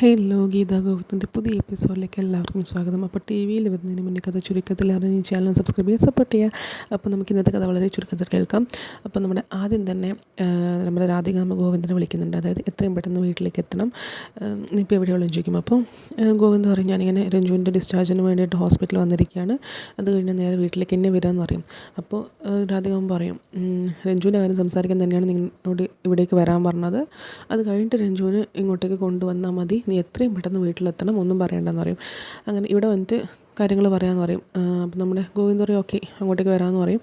Hello Gita ഗോപത്തിന്റെ പുതിയ എപ്പിസോഡിലേക്ക് എല്ലാവർക്കും സ്വാഗതം. അപ്പോൾ ടി വിയിൽ വരുന്നതിന് മുന്നേ കഥ ചുരുക്കത്തിൽ അറിഞ്ഞ് ചാനൽ സബ്സ്ക്രൈബ് ചെയ്യാൻ സപ്പോർട്ട് ചെയ്യുക. അപ്പോൾ നമുക്ക് ഇന്നത്തെ കഥ വളരെ ചുരുക്കത്തിൽ കേൾക്കാം. അപ്പോൾ നമ്മുടെ ആദ്യം തന്നെ നമ്മുടെ രാധികാമ ഗോവിന്ദനെ വിളിക്കുന്നുണ്ട്. അതായത് എത്രയും പെട്ടെന്ന് വീട്ടിലേക്ക് എത്തണം. ഇപ്പോൾ എവിടെയുള്ള ചോദിക്കും അപ്പോൾ ഗോവിന്ദ് പറയും ഞാനിങ്ങനെ രഞ്ജുവിന്റെ ഡിസ്ചാർജിന് വേണ്ടിയിട്ട് ഹോസ്പിറ്റലിൽ വന്നിരിക്കുകയാണ്. അത് കഴിഞ്ഞ് നേരെ വീട്ടിലേക്ക് എന്നെ വരാമെന്ന് പറയും. അപ്പോൾ രാധികാമ പറയും രഞ്ജുവിന്റെ കാര്യം സംസാരിക്കാൻ തന്നെയാണ് നിങ്ങളോട് ഇവിടേക്ക് വരാൻ പറഞ്ഞത്. അത് കഴിഞ്ഞിട്ട് രഞ്ജുവിന് ഇങ്ങോട്ടേക്ക് കൊണ്ടുവന്നാൽ മതി. നീ എത്രയും പെട്ടെന്ന് വീട്ടിലെത്തണം ഒന്നും പറയണ്ടെന്ന് പറയും. അങ്ങനെ ഇവിടെ വന്നിട്ട് കാര്യങ്ങൾ പറയാമെന്ന് പറയും. അപ്പം നമ്മുടെ ഗോവിന്ദ് പറയും ഓക്കെ അങ്ങോട്ടേക്ക് വരാമെന്ന് പറയും.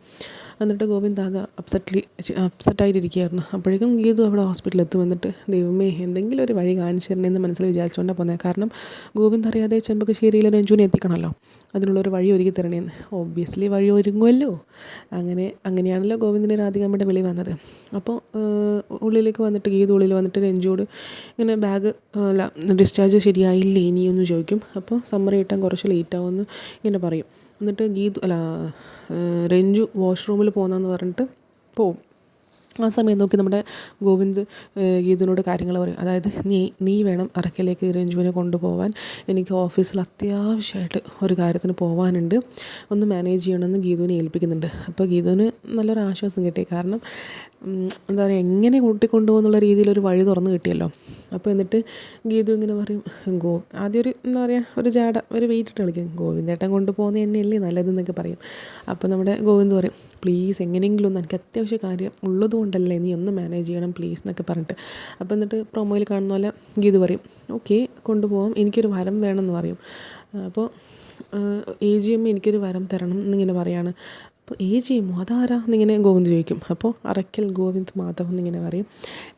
എന്നിട്ട് ഗോവിന്ദ് ആകെ അപ്സെറ്റ്ലി അപ്സെറ്റായിട്ടിരിക്കുകയായിരുന്നു അപ്പോഴേക്കും ഗീതു അവിടെ ഹോസ്പിറ്റലിൽ എത്തും. എന്നിട്ട് ദൈവമേ എന്തെങ്കിലും ഒരു വഴി കാണിച്ചു തരണേന്ന് മനസ്സിൽ വിചാരിച്ചുകൊണ്ടാണ് പോകുന്നത് കാരണം ഗോവിന്ദ് അറിയാതെ ചെമ്പകശ്ശേരിയിലെ രഞ്ജുവിനെ എത്തിക്കണമല്ലോ. അതിനുള്ളൊരു വഴി ഒരുക്കി തരണേന്ന് ഒബ്വിയസ്ലി വഴി ഒരുങ്ങുമല്ലോ അങ്ങനെ അങ്ങനെയാണല്ലോ ഗോവിന്ദിന്റെ രാധികാമ്മയുടെ വിളി വന്നത്. അപ്പോൾ ഉള്ളിലേക്ക് വന്നിട്ട് ഗീതു ഉള്ളിൽ വന്നിട്ട് രഞ്ജുവോട് ഇങ്ങനെ ബാഗ് അല്ല ഡിസ്ചാർജ് ശരിയായില്ലേ ഇനിയൊന്ന് ചോദിക്കും. അപ്പോൾ സമ്മറി കിട്ടാൻ കുറച്ച് ലേറ്റ് ആവുമെന്ന് ഇങ്ങനെ പറയും. എന്നിട്ട് ഗീതു അല്ല രഞ്ജു വാഷ്റൂമിൽ പോകുന്നതെന്ന് പറഞ്ഞിട്ട് പോവും. ആ സമയം നോക്കി നമ്മുടെ ഗോവിന്ദ് ഗീതുവിനോട് കാര്യങ്ങൾ പറയും. അതായത് നീ നീ വേണം അറക്കലേക്ക് രഞ്ജുവിനെ കൊണ്ടുപോകാൻ എനിക്ക് ഓഫീസിൽ അത്യാവശ്യമായിട്ട് ഒരു കാര്യത്തിന് പോകാനുണ്ട് ഒന്ന് മാനേജ് ചെയ്യണമെന്ന് ഗീതുവിനെ ഏൽപ്പിക്കുന്നുണ്ട്. അപ്പോൾ ഗീതുവിന് നല്ലൊരു ആശ്വാസം കിട്ടി. കാരണം എന്താ പറയുക എങ്ങനെ കൂട്ടിക്കൊണ്ടുപോകുന്നുള്ള രീതിയിലൊരു വഴി തുറന്നു കിട്ടിയല്ലോ അപ്പോൾ എന്നിട്ട് ഗീതു ഇങ്ങനെ പറയും ഗോ ആദ്യം ഒരു എന്താ പറയുക ഒരു ജാട ഒരു വെയിറ്റ് ഇട്ട് കളിക്കും ഗോവിന്ദേട്ടൻ കൊണ്ടുപോകുന്നത് തന്നെയല്ലേ നല്ലതെന്നൊക്കെ പറയും അപ്പോൾ നമ്മുടെ ഗോവിന്ദ് പറയും പ്ലീസ് എങ്ങനെയെങ്കിലും ഒന്ന് എനിക്ക് അത്യാവശ്യ കാര്യം ഉള്ളതുകൊണ്ടല്ലേ നീ ഒന്ന് മാനേജ് ചെയ്യണം പ്ലീസ് എന്നൊക്കെ പറഞ്ഞിട്ട് അപ്പോൾ എന്നിട്ട് പ്രൊമോയിൽ കാണുന്ന പോലെ ഗീതു പറയും ഓക്കെ കൊണ്ടുപോകാം എനിക്കൊരു വരം വേണമെന്ന് പറയും അപ്പോൾ എ ജി എം എനിക്കൊരു വരം തരണം എന്നിങ്ങനെ പറയാണ് അപ്പോൾ ഏ എമ്മോ അതാരാ എന്നിങ്ങനെ ഗോവിന്ദ് ചോദിക്കും. അപ്പോൾ അറക്കൽ ഗോവിന്ദ് മാധവ് എന്നിങ്ങനെ പറയും.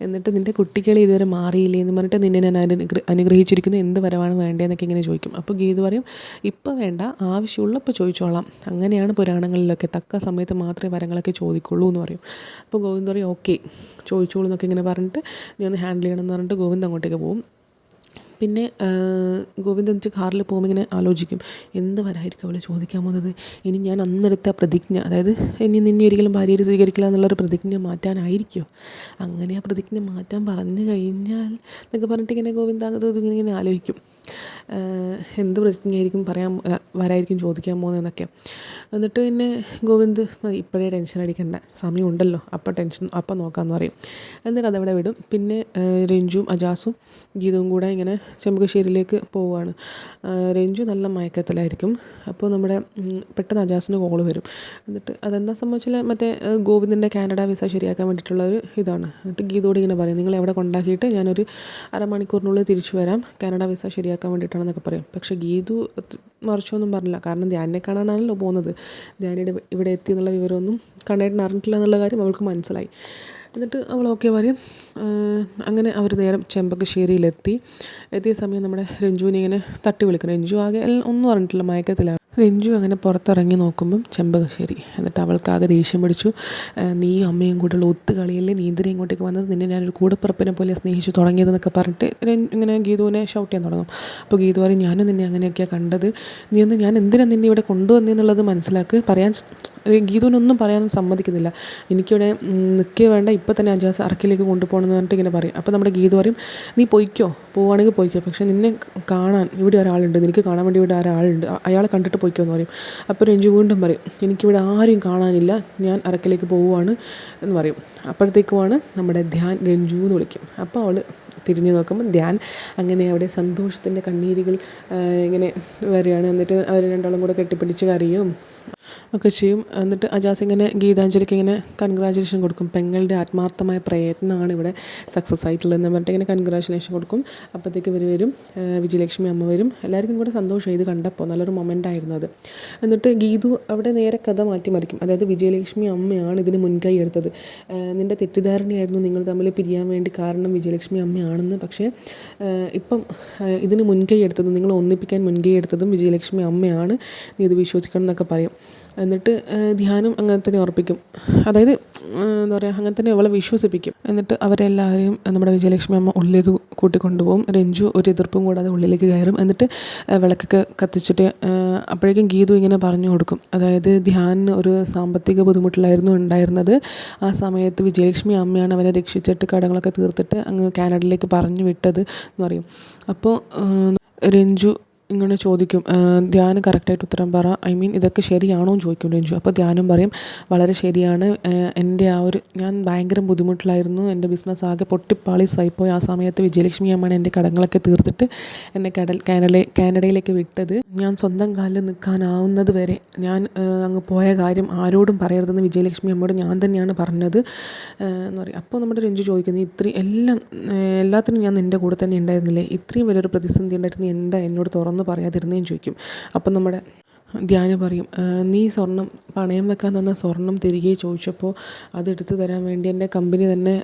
എന്നിട്ട് നിന്റെ കുട്ടികളെ ഇതുവരെ മാറിയില്ലേ എന്ന് പറഞ്ഞിട്ട് നിന്നെ ഞാൻ അനുഗ്ര അനുഗ്രഹിച്ചിരിക്കുന്നു. എന്ത് വരവാണ് വേണ്ടതെന്നൊക്കെ ഇങ്ങനെ ചോദിക്കും. അപ്പോൾ ഗീത് പറയും ഇപ്പോൾ വേണ്ട ആവശ്യമുള്ളപ്പോൾ ചോദിച്ചോളാം. അങ്ങനെയാണ് പുരാണങ്ങളിലൊക്കെ തക്ക സമയത്ത് മാത്രമേ വരങ്ങളൊക്കെ ചോദിക്കുള്ളൂ എന്ന് പറയും. അപ്പോൾ ഗോവിന്ദ് പറയും ഓക്കെ ചോദിച്ചോളൂ എന്നൊക്കെ ഇങ്ങനെ പറഞ്ഞിട്ട് നീ ഒന്ന് ഹാൻഡിൽ ചെയ്യണം എന്ന് പറഞ്ഞിട്ട് ഗോവിന്ദ് അങ്ങോട്ടേക്ക് പോകും പിന്നെ ഗോവിന്ദൻ വെച്ച് കാറിൽ പോകുമ്പോൾ ഇങ്ങനെ ആലോചിക്കും എന്ത് വരായിരിക്കും അവൾ ചോദിക്കാൻ പോകുന്നത്? ഇനി ഞാൻ അന്നെടുത്ത പ്രതിജ്ഞ അതായത് ഇനി നിന്നെ ഒരിക്കലും ഭാര്യയിൽ സ്വീകരിക്കില്ല എന്നുള്ളൊരു പ്രതിജ്ഞ മാറ്റാനായിരിക്കുമോ അങ്ങനെ ആ പ്രതിജ്ഞ മാറ്റാൻ പറഞ്ഞു കഴിഞ്ഞാൽ എന്നൊക്കെ പറഞ്ഞിട്ട് ഇങ്ങനെ ഇങ്ങനെ ഇങ്ങനെ ആലോചിക്കും. എന്ത് പ്രശ്നമായിരിക്കും പറയാൻ വരായിരിക്കും ചോദിക്കാൻ പോകുന്നതെന്നൊക്കെ എന്നിട്ട് പിന്നെ ഗോവിന്ദ് മതി ഇപ്പോഴേ ടെൻഷൻ അടിക്കണ്ട സമയമുണ്ടല്ലോ അപ്പം ടെൻഷൻ അപ്പം നോക്കാമെന്ന് പറയും. എന്നിട്ട് അതവിടെ വിടും. പിന്നെ രഞ്ജുവും അജാസും ഗീതവും കൂടെ ഇങ്ങനെ ചെമ്പകശ്ശേരിയിലേക്ക് പോവുകയാണ്. രഞ്ജു നല്ല മയക്കത്തിലായിരിക്കും. അപ്പോൾ നമ്മുടെ പെട്ടെന്ന് അജാസിന് കോൾ വരും. എന്നിട്ട് അതെന്താ സംഭവിച്ചാൽ മറ്റേ ഗോവിന്ദിന്റെ കാനഡ വിസ ശരിയാക്കാൻ വേണ്ടിയിട്ടുള്ള ഒരു ഇതാണ്. എന്നിട്ട് ഗീതോട് ഇങ്ങനെ പറയും നിങ്ങൾ എവിടെ കൊണ്ടാക്കിയിട്ട് ഞാനൊരു അരമണിക്കൂറിനുള്ളിൽ തിരിച്ചു വരാം. കാനഡ വിസ ശരിയാക്കാൻ ശരിയാക്കാൻ എന്നൊക്കെ പറയും. പക്ഷേ ഗീതു മറിച്ചൊന്നും പറഞ്ഞില്ല. കാരണം ധ്യാനിനെ കാണാനാണല്ലോ പോകുന്നത്. ധ്യാനിയുടെ ഇവിടെ എത്തി എന്നുള്ള വിവരമൊന്നും കണ്ണേട്ടൻ അറിഞ്ഞിട്ടില്ല എന്നുള്ള കാര്യം അവൾക്ക് മനസ്സിലായി. എന്നിട്ട് അവൾ ഓക്കെ പറയും. അങ്ങനെ അവർ നേരം ചെമ്പകശ്ശേരിയിലെത്തി. എത്തിയ സമയം നമ്മുടെ രഞ്ജുവിനെ ഇങ്ങനെ തട്ടി വിളിക്കും രഞ്ജു ആകെ ഒന്നും അറിഞ്ഞിട്ടില്ല. മയക്കത്തിലാണ്. രഞ്ജു അങ്ങനെ പുറത്തിറങ്ങി നോക്കുമ്പം ചെമ്പകശ്ശേരി. എന്നിട്ട് അവൾക്കാകെ ദേഷ്യം പിടിച്ചു. നീ അമ്മയും കൂടെയുള്ള ഒത്തുകളിയല്ലേ? നീ ഇങ്ങോട്ടേക്ക് വന്നത്? നിന്നെ ഞാനൊരു കൂടപ്പിറപ്പിനെ പോലെ സ്നേഹിച്ചു തുടങ്ങിയതെന്നൊക്കെ പറഞ്ഞിട്ട് ഇങ്ങനെ ഗീതുവിനെ ഷൗട്ട് ചെയ്യാൻ തുടങ്ങും. അപ്പോൾ ഗീതു പറയും ഞാനും നിന്നെ അങ്ങനെയൊക്കെയാണ് കണ്ടത്. നീ ഒന്ന് ഞാൻ എന്തിനാണ് നിന്നെ ഇവിടെ കൊണ്ടുവന്നെന്നുള്ളത് മനസ്സിലാക്ക്. പറയാൻ ഗീതുവിനൊന്നും പറയാൻ സമ്മതിക്കുന്നില്ല. എനിക്കിവിടെ നിൽക്കുക വേണ്ട. ഇപ്പം തന്നെ അജാസ് അറക്കിലേക്ക് കൊണ്ടുപോകണമെന്ന് പറഞ്ഞിട്ട് ഇങ്ങനെ പറയും. അപ്പോൾ നമ്മുടെ ഗീതു പറയും നീ പൊയ്ക്കോ. പോവുകയാണെങ്കിൽ പൊയ്ക്കോ. പക്ഷേ നിന്നെ കാണാൻ ഇവിടെ ഒരാളുണ്ട്. നിനക്ക് കാണാൻ വേണ്ടി ഇവിടെ ഒരാളുണ്ട്. അയാളെ കണ്ടിട്ട് പൊയ്ക്കോ എന്ന് പറയും. അപ്പോൾ രഞ്ജു വീണ്ടും പറയും എനിക്കിവിടെ ആരും കാണാനില്ല ഞാൻ അറക്കിലേക്ക് പോവുകയാണ് എന്ന് പറയും. അപ്പോഴത്തേക്കുമാണ് നമ്മുടെ ധ്യാൻ രഞ്ജു എന്ന് വിളിക്കും. അപ്പോൾ അവൾ തിരിഞ്ഞു നോക്കുമ്പോൾ ധ്യാൻ അങ്ങനെ അവിടെ സന്തോഷത്തിന്റെ കണ്ണീരുകൾ ഇങ്ങനെ വരികയാണ്. എന്നിട്ട് അവർ രണ്ടാളും കൂടെ കെട്ടിപ്പിടിച്ച് കരയും. ഒക്കെ ചെയ്യും. എന്നിട്ട് അജാസ് ഇങ്ങനെ ഗീതാഞ്ജലിക്ക് ഇങ്ങനെ കൺഗ്രാജുലേഷൻ കൊടുക്കും. പെങ്ങളുടെ ആത്മാർത്ഥമായ പ്രയത്നമാണ് ഇവിടെ സക്സസ് ആയിട്ടുള്ളതെന്ന് പറഞ്ഞിട്ട് ഇങ്ങനെ കൺഗ്രാജുലേഷൻ കൊടുക്കും. അപ്പോഴത്തേക്ക് ഇവർ വരും. വിജയലക്ഷ്മി അമ്മ വരും. എല്ലാവർക്കും കൂടെ സന്തോഷം. ഇത് കണ്ടപ്പോൾ നല്ലൊരു മൊമെന്റ് ആയിരുന്നു അത്. എന്നിട്ട് ഗീതു അവിടെ നേരെ കഥ മാറ്റിമറിക്കും അതായത് വിജയലക്ഷ്മി അമ്മയാണ് ഇതിന് മുൻകൈ എടുത്തത്. നിന്റെ തെറ്റിദ്ധാരണയായിരുന്നു നിങ്ങൾ തമ്മിൽ പിരിയാൻ വേണ്ടി കാരണം വിജയലക്ഷ്മി അമ്മയാണെന്ന്. പക്ഷേ ഇപ്പം ഇതിന് മുൻകൈ എടുത്തതും നിങ്ങൾ ഒന്നിപ്പിക്കാൻ മുൻകൈ എടുത്തതും വിജയലക്ഷ്മി അമ്മയാണ്. നീ ഇത് വിശ്വസിക്കണം എന്നൊക്കെ പറയും. എന്നിട്ട് ധ്യാനം അങ്ങനെ തന്നെ ഉറപ്പിക്കും. അതായത് എന്താ പറയുക അങ്ങനെ തന്നെ അവളെ വിശ്വസിപ്പിക്കും. എന്നിട്ട് അവരെല്ലാവരെയും നമ്മുടെ വിജയലക്ഷ്മി അമ്മ ഉള്ളിലേക്ക് കൂട്ടിക്കൊണ്ടുപോകും രഞ്ജു ഒരു എതിർപ്പും കൂടാതെ ഉള്ളിലേക്ക് കയറും. എന്നിട്ട് വിളക്കൊക്കെ കത്തിച്ചിട്ട് അപ്പോഴേക്കും ഗീതു ഇങ്ങനെ പറഞ്ഞു കൊടുക്കും. അതായത് ധ്യാനിന് ഒരു സാമ്പത്തിക ബുദ്ധിമുട്ടിലായിരുന്നു ഉണ്ടായിരുന്നത്. ആ സമയത്ത് വിജയലക്ഷ്മി അമ്മയാണ് അവനെ രക്ഷിച്ചിട്ട് കടങ്ങളൊക്കെ തീർത്തിട്ട് അങ്ങ് കാനഡയിലേക്ക് പറഞ്ഞു വിട്ടത് എന്ന് പറയും. അപ്പോൾ രഞ്ജു ഇങ്ങനെ ചോദിക്കും ധ്യാനം കറക്റ്റായിട്ട് ഉത്തരം പറ. ഐ മീൻ ഇതൊക്കെ ശരിയാണോ ചോദിക്കും രഞ്ജു. അപ്പോൾ ധ്യാനം പറയും വളരെ ശരിയാണ്. എന്റെ ആ ഒരു ഞാൻ ഭയങ്കര ബുദ്ധിമുട്ടിലായിരുന്നു. എന്റെ ബിസിനസ് ആകെ പൊട്ടിപ്പാളീസായിപ്പോയി. ആ സമയത്ത് വിജയലക്ഷ്മി അമ്മയാണ് എന്റെ കടങ്ങളൊക്കെ തീർത്തിട്ട് എന്നെ കടൽ കാനഡ കാനഡയിലേക്ക് വിട്ടത്. ഞാൻ സ്വന്തം കാലിൽ നിൽക്കാനാവുന്നത് വരെ ഞാൻ അങ്ങ് പോയ കാര്യം ആരോടും പറയരുതെന്ന് വിജയലക്ഷ്മി അമ്മയോട് ഞാൻ തന്നെയാണ് പറഞ്ഞത്. എന്ന് പറയും. അപ്പോൾ നമ്മുടെ രഞ്ജു ചോദിക്കുന്നത് ഇത്രയും എല്ലാം എല്ലാത്തിനും ഞാൻ നിന്റെ കൂടെ തന്നെ ഉണ്ടായിരുന്നില്ലേ? ഇത്രയും വലിയൊരു പ്രതിസന്ധി ഉണ്ടായിരുന്നു എന്താ എന്നോട് തുറന്ന് തുറന്ന് പറയാതിരുന്നേന്ന് ചോദിക്കും. അപ്പം നമ്മുടെ ധ്യാന പറയും നീ സ്വർണം പണയം വെക്കാൻ തന്ന സ്വർണം തിരികെ ചോദിച്ചപ്പോൾ അതെടുത്ത് തരാൻ വേണ്ടി എന്റെ കമ്പനി തന്നെ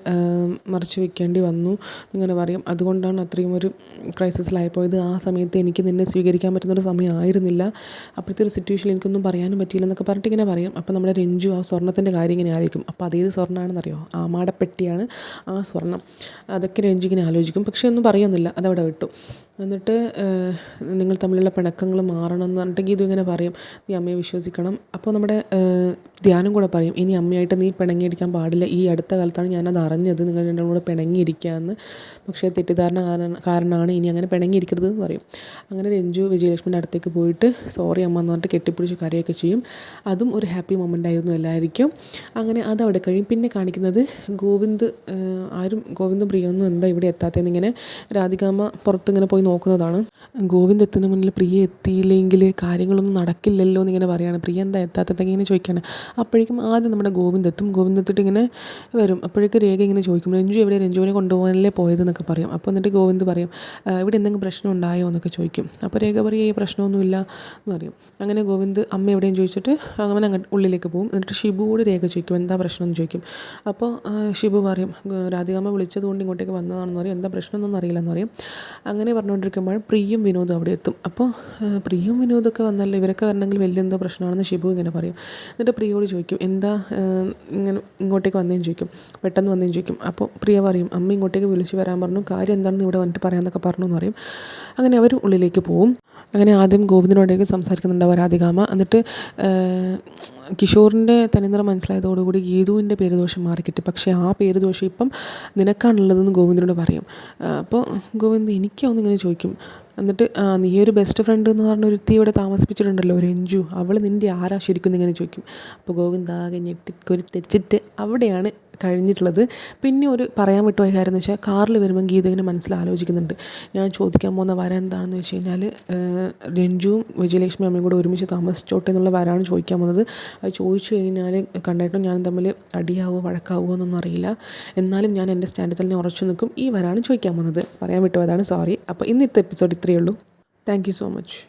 മറച്ചു വെക്കേണ്ടി വന്നു ഇങ്ങനെ പറയും. അതുകൊണ്ടാണ് അത്രയും ഒരു ക്രൈസിസിലായിപ്പോയത്. ആ സമയത്ത് എനിക്ക് നിന്നെ സ്വീകരിക്കാൻ പറ്റുന്നൊരു സമയമായിരുന്നില്ല അപ്പോഴത്തെ ഒരു സിറ്റുവേഷനിൽ എനിക്കൊന്നും പറയാനും പറ്റിയില്ല എന്നൊക്കെ പറഞ്ഞിട്ട് ഇങ്ങനെ പറയും. അപ്പോൾ നമ്മുടെ രഞ്ജു ആ സ്വർണത്തിന്റെ കാര്യം ഇങ്ങനെ ആയിരിക്കും അപ്പോൾ അതേത് സ്വർണമാണെന്നറിയോ മാടപ്പെട്ടിയാണ് ആ സ്വർണം. അതൊക്കെ രഞ്ജു ഇങ്ങനെ ആലോചിക്കും. പക്ഷേ ഒന്നും പറയുന്നില്ല. അതവിടെ വിട്ടു. എന്നിട്ട് നിങ്ങൾ തമ്മിലുള്ള പിണക്കങ്ങൾ മാറണം എന്ന് പറഞ്ഞിട്ട് ഗീതു ഇങ്ങനെ പറയും നീ അമ്മയെ വിശ്വസിക്കണം. അപ്പോൾ നമ്മുടെ ധ്യാനം കൂടെ പറയും ഇനി അമ്മയായിട്ട് നീ പിണങ്ങിയിരിക്കാൻ പാടില്ല. ഈ അടുത്ത കാലത്താണ് ഞാനത് അറിഞ്ഞത്. നിങ്ങൾ രണ്ടും കൂടെ പിണങ്ങിയിരിക്കാമെന്ന് പക്ഷേ തെറ്റിദ്ധാരണ കാരണം കാരണമാണ് ഇനി അങ്ങനെ പിണങ്ങിയിരിക്കരുത് എന്ന് പറയും. അങ്ങനെ രഞ്ജു വിജയലക്ഷ്മിന്റെ അടുത്തേക്ക് പോയിട്ട് സോറി അമ്മ എന്ന് പറഞ്ഞിട്ട് കെട്ടിപ്പിടിച്ച് കരയൊക്കെ ചെയ്യും. അതും ഒരു ഹാപ്പി മൊമെന്റ് ആയിരുന്നു എല്ലാവർക്കും. അങ്ങനെ അതവിടെ കഴിയും. പിന്നെ കാണിക്കുന്നത് ഗോവിന്ദ് ആരും ഗോവിന്ദും പ്രിയൊന്നും എന്താ ഇവിടെ എത്താത്തതെന്ന് ഇങ്ങനെ രാധികാമ്മ പുറത്തിങ്ങനെ പോയി നോക്കുന്നതാണ്. ഗോവിന്ദ് എത്തുന്ന മുന്നിൽ പ്രിയ എത്തിയില്ലെങ്കിൽ കാര്യങ്ങളൊന്നും നടക്കില്ലല്ലോ എന്നിങ്ങനെ പറയുകയാണ് പ്രിയ എന്താ എത്താത്തതെങ്കിൽ ഇങ്ങനെ ചോദിക്കുകയാണ് അപ്പോഴേക്കും ആദ്യം നമ്മുടെ ഗോവിന്ദ് എത്തും. ഗോവിന്ദ് എത്തിയിട്ട് ഇങ്ങനെ വരും. അപ്പോഴേക്കും രേഖ ഇങ്ങനെ ചോദിക്കും. രഞ്ജു എവിടെ? രഞ്ജുവിനെ കൊണ്ടുപോകാനല്ലേ പോയതെന്നൊക്കെ പറയും. അപ്പോൾ എന്നിട്ട് ഗോവിന്ദ് പറയും ഇവിടെ എന്തെങ്കിലും പ്രശ്നം ഉണ്ടായോ? എന്നൊക്കെ ചോദിക്കും. അപ്പോൾ രേഖ പറയും ഈ പ്രശ്നമൊന്നുമില്ല എന്ന് പറയും. അങ്ങനെ ഗോവിന്ദ് അമ്മ എവിടെയും ചോദിച്ചിട്ട് അങ്ങനെ അങ്ങോട്ട് ഉള്ളിലേക്ക് പോകും. എന്നിട്ട് ഷിബുവോട് രേഖ ചോദിക്കും എന്താ പ്രശ്നം? എന്ന് ചോദിക്കും. അപ്പോൾ ഷിബു പറയും രാധികാമ്മ വിളിച്ചത് കൊണ്ട് ഇങ്ങോട്ടേക്ക് വന്നതാണെന്ന് പറയും. എന്താ പ്രശ്നമൊന്നും അറിയില്ലെന്ന് പറയും. അങ്ങനെ പറഞ്ഞുകൊണ്ടിരിക്കുമ്പോൾ പ്രിയും വിനോദും അവിടെ എത്തും. അപ്പോൾ പ്രിയും വിനോദമൊക്കെ വന്നല്ലോ ഇവരൊക്കെ വരണമെങ്കിൽ വലിയ എന്തോ പ്രശ്നമാണെന്ന് ഷിബു ഇങ്ങനെ പറയും. എന്നിട്ട് പ്രിയോട് ചോദിക്കും എന്താ ഇങ്ങനെ ഇങ്ങോട്ടേക്ക് വന്നേന്ന് ചോദിക്കും? പെട്ടെന്ന് വന്നേം ചോദിക്കും? അപ്പോൾ പ്രിയ പറയും അമ്മ ഇങ്ങോട്ടേക്ക് വിളിച്ച് വരാൻ പറഞ്ഞു. കാര്യം എന്താണെന്ന് ഇവിടെ വന്നിട്ട് പറയാമെന്നൊക്കെ പറഞ്ഞു എന്ന് പറയും. അങ്ങനെ അവർ ഉള്ളിലേക്ക് പോവും. അങ്ങനെ ആദ്യം ഗോവിന്ദനോടേക്ക് സംസാരിക്കുന്നുണ്ട് രാധികാമ എന്നിട്ട് കിഷോറിന്റെ തനിനിറം മനസ്സിലായതോടുകൂടി ഗീതുവിന്റെ പേരുദോഷം മാറിക്കിട്ടി. പക്ഷേ ആ പേര് ദോഷം ഇപ്പം നിനക്കാണുള്ളതെന്ന് ഗോവിന്ദനോട് പറയും. അപ്പോൾ ഗോവിന്ദ് എനിക്കൊന്നിങ്ങനെ ചോദിക്കും. എന്നിട്ട് നീ ഒരു ബെസ്റ്റ് ഫ്രണ്ട് എന്ന് പറഞ്ഞ ഒരുത്തി ഇവിടെ താമസിപ്പിച്ചിട്ടുണ്ടല്ലോ രഞ്ജു അവൾ നിന്റെ ആരാ ശരിക്കും ഇങ്ങനെ ചോദിക്കും? അപ്പോൾ ഗോവിന്ദാകെ ഞെട്ടിക്കൊരു തെച്ചിട്ട് അവിടെയാണ് കഴിഞ്ഞിട്ടുള്ളത്. പിന്നെ ഒരു പറയാൻ വിട്ടുപോയ കാര്യം എന്ന് വെച്ചാൽ കാറിൽ വരുമ്പോൾ ഗീത ഇങ്ങനെ മനസ്സിൽ ആലോചിക്കുന്നുണ്ട്. ഞാൻ ചോദിക്കാൻ പോകുന്ന വര എന്താണെന്ന് വെച്ച് കഴിഞ്ഞാൽ രഞ്ജുവും വിജയലക്ഷ്മി അമ്മയും കൂടെ ഒരുമിച്ച് താമസിച്ചോട്ടെ എന്നുള്ള വരാണ് ചോദിക്കാൻ പോകുന്നത്. അത് ചോദിച്ചു കഴിഞ്ഞാൽ കണ്ടായിട്ടും ഞാൻ തമ്മിൽ അടിയാവോ വഴക്കാവോ എന്നൊന്നും അറിയില്ല. എന്നാലും ഞാൻ എന്റെ സ്റ്റാൻഡിൽ തന്നെ ഉറച്ചു നിൽക്കും. ഈ വരാണ് ചോദിക്കാൻ പോകുന്നത്. പറയാൻ വിട്ടുപോയതാണ്. സോറി അപ്പോൾ ഇന്നത്തെ എപ്പിസോഡ് ഇത്രയേ ഉള്ളൂ. Thank so much